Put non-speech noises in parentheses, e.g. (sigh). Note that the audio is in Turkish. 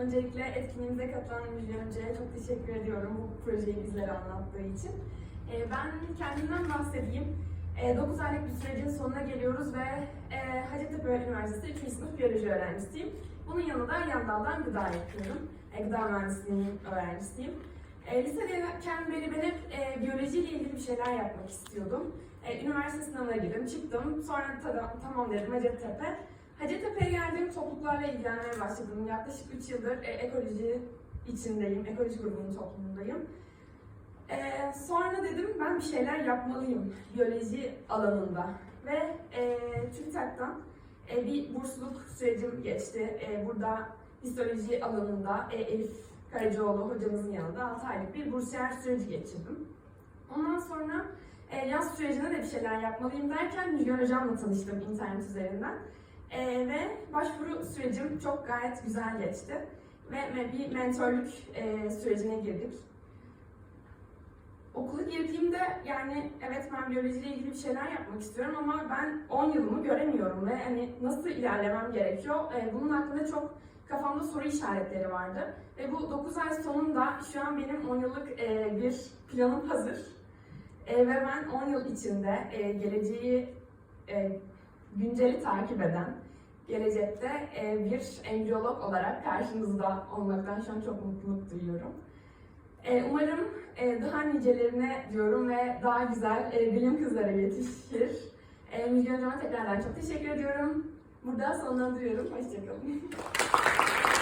Öncelikle etkinliğimize katılan Müjde Önce'ye çok teşekkür ediyorum bu projeyi bizlere anlattığı için. Ee, ben kendimden bahsedeyim. 9 aylık bir sürecin sonuna geliyoruz ve e, Hacettepe Üniversitesi 3. sınıf biyoloji öğrencisiyim. Bunun yanında yan daldan gıda yapıyorum. E, gıda mühendisliğinin öğrencisiyim. E, lisedeyken beri ben hep e, biyolojiyle ilgili bir şeyler yapmak istiyordum. E, üniversite sınavına girdim, çıktım. Sonra tamam dedim Hacettepe. Hacettepe'ye geldiğim topluluklarla ilgilenmeye başladım. Yaklaşık 3 yıldır e, ekoloji içindeyim, ekoloji grubunun toplumundayım. E, sonra dedim ben bir şeyler yapmalıyım biyoloji alanında. Ve e, TÜBİTAK'tan e, bir bursluluk sürecim geçti. E, burada histoloji alanında e, Elif Karacaoğlu hocamızın yanında 6 aylık bir bursiyer süreci geçirdim. Ondan sonra e, yaz sürecinde de bir şeyler yapmalıyım derken Müjgan Hocam'la tanıştım internet üzerinden. E, ve başvuru sürecim çok gayet güzel geçti. Ve, bir mentorluk e, sürecine girdik. Okula girdiğimde yani evet ben biyolojiyle ilgili bir şeyler yapmak istiyorum ama ben 10 yılımı göremiyorum ve hani nasıl ilerlemem gerekiyor? E, bunun hakkında çok kafamda soru işaretleri vardı. Ve bu 9 ay sonunda şu an benim 10 yıllık e, bir planım hazır. E, ve ben 10 yıl içinde e, geleceği e, günceli takip eden, gelecekte e, bir embriyolog olarak karşınızda olmaktan şu an çok mutluluk duyuyorum. E, umarım e, daha nicelerine diyorum ve daha güzel bilim kızları yetişir. Müjgan Hocam'a tekrardan çok teşekkür ediyorum. Burada sonlandırıyorum. Hoşçakalın. (laughs)